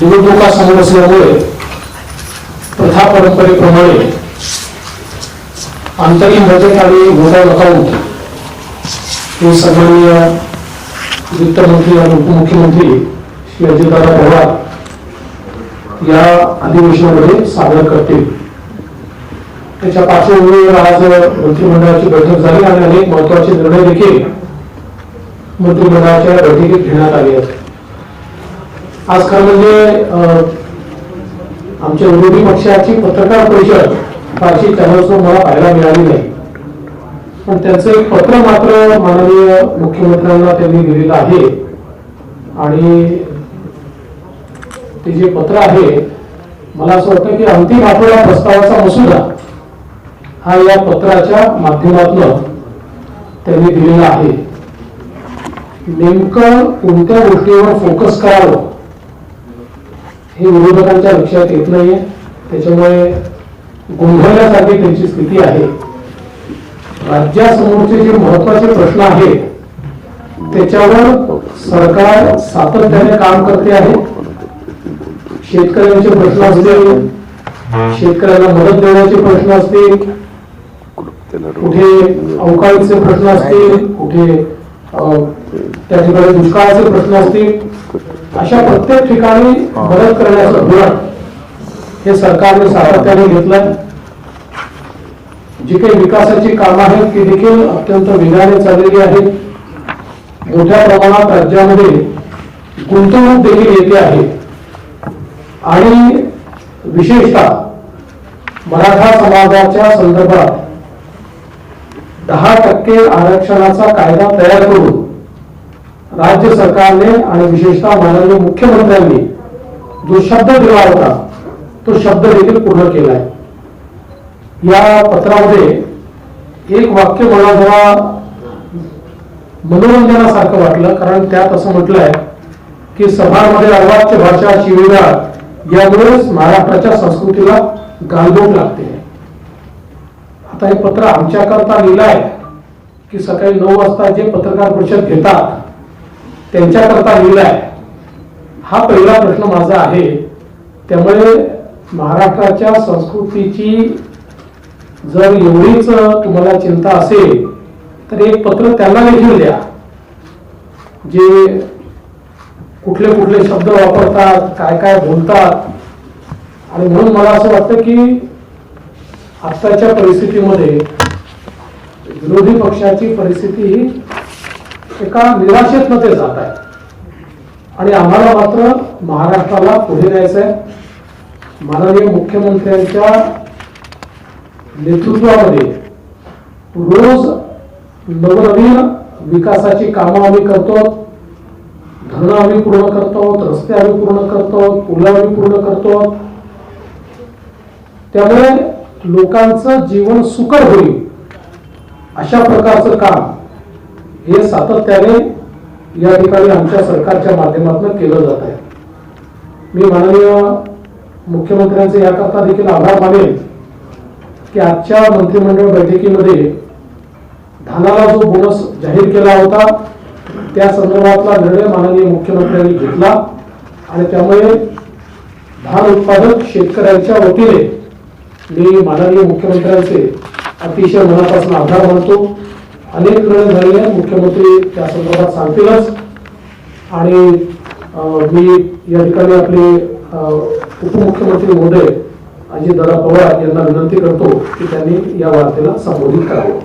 निवडणुका समोर असल्यामुळे प्रथा परंपरेप्रमाणे अंतरिम बजेट आणि मोबाईल अकाउंट हे सन्माननीय वित्तमंत्री आणि उपमुख्यमंत्री श्री अजितदादा पवार या अधिवेशनामध्ये सादर करतील. त्याच्या पार्श्वभूमीवर आज मंत्रिमंडळाची बैठक झाली आणि अनेक महत्त्वाचे निर्णय देखील मंत्रिमंडळाच्या बैठकीत घेण्यात आले आहेत. आज खरं म्हणजे आमच्या विरोधी पक्षाची पत्रकार परिषद फारशी चॅनल्सवर मला पाहायला मिळाली नाही. पण त्यांचं एक पत्र मात्र माननीय मुख्यमंत्र्यांना त्यांनी दिलेलं आहे. आणि ते जे पत्र आहे मला असं वाटतं की अंतिम आठवडा प्रस्तावाचा मसुदा हा या पत्राच्या माध्यमातून त्यांनी दिलेला आहे. नेमकं कोणत्या गोष्टीवर फोकस करावं? हे विरोधकांच्या लक्षात येत नाहीये. त्याच्यामुळे गोंधळण्यासारखी त्यांची स्थिती आहे. राज्यासमोरचे जे महत्त्वाचे प्रश्न आहेत त्याच्यावर सरकार सातत्याने काम करते आहे. शेतकऱ्यांचे प्रश्न असतील शेतकऱ्यांना मदत देण्याचे प्रश्न असतील कुठे अवकाळीचे प्रश्न असतील कुठे अं, त्या ठिकाणी दुष्काळाचे प्रश्न असतील अशा प्रत्येक ठिकाणी मदत करण्याचं धोरण हे सरकारने सातत्याने घेतलंय. जी काही विकासाची कामं आहेत ती देखील अत्यंत वेगाने चाललेली आहेत. मोठ्या प्रमाणात राज्यामध्ये गुंतवणूक देखील येते आहे. आणि विशेषतः मराठा समाजाच्या संदर्भात दहा टक्के आरक्षणाचा कायदा तयार करून राज्य सरकारने आणि विशेषतः माननीय मुख्यमंत्र्यांनी जो शब्द दिला होता तो शब्द देखील पूर्ण केलाय. या पत्रामध्ये एक वाक्य मला जरा मनोरंजनासारखं वाटलं कारण त्यात असं म्हटलंय की सभामध्ये अर्वाच्य भाषा शिवीगाळ यामुळेच महाराष्ट्राच्या संस्कृतीला गालबोट लागते. आता हे पत्र आमच्याकरता लिहिलंय की सकाळी नऊ वाजता जे पत्रकार परिषद घेतात त्यांच्याकरता लिहिलाय. हा पहिला प्रश्न माझा आहे. त्यामुळे महाराष्ट्राच्या संस्कृतीची जर एवढीच तुम्हाला चिंता असेल तर एक पत्र त्यांना देखील द्या. जे कुठले कुठले शब्द वापरतात काय काय बोलतात. आणि म्हणून मला असं वाटतं की आत्ताच्या परिस्थितीमध्ये विरोधी पक्षाची परिस्थिती ही एका निराशेतनं ते जात आहे. आणि आम्हाला मात्र महाराष्ट्राला पुढे न्यायचं आहे. माननीय मुख्यमंत्र्यांच्या नेतृत्वामध्ये रोज नवनवीन विकासाची कामं आम्ही करतो. धरणं आम्ही पूर्ण करतो रस्ते आम्ही पूर्ण करतो पुलं आम्ही पूर्ण करतो. त्यामुळे लोकांचं जीवन सुकर होईल अशा प्रकारचं काम हे सातत्याने या ठिकाणी आमच्या सरकारच्या माध्यमातून केलं जात आहे. मी माननीय मुख्यमंत्र्यांचे याकरता देखील आभार मानेन की आजच्या मंत्रिमंडळ बैठकीमध्ये धानाला जो बोनस जाहीर केला होता त्या संदर्भातला निर्णय माननीय मुख्यमंत्र्यांनी घेतला आणि त्यामुळे धान उत्पादक शेतकऱ्यांच्या वतीने मी माननीय मुख्यमंत्र्यांचे अतिशय मनापासून आभार मानतो. अनेक निर्णय झालेले आहेत मुख्यमंत्री त्या संदर्भात सांगतीलच. आणि मी या ठिकाणी आपले उपमुख्यमंत्री महोदय अजितदादा पवार यांना विनंती करतो की त्यांनी या वार्तेला संबोधित करावं.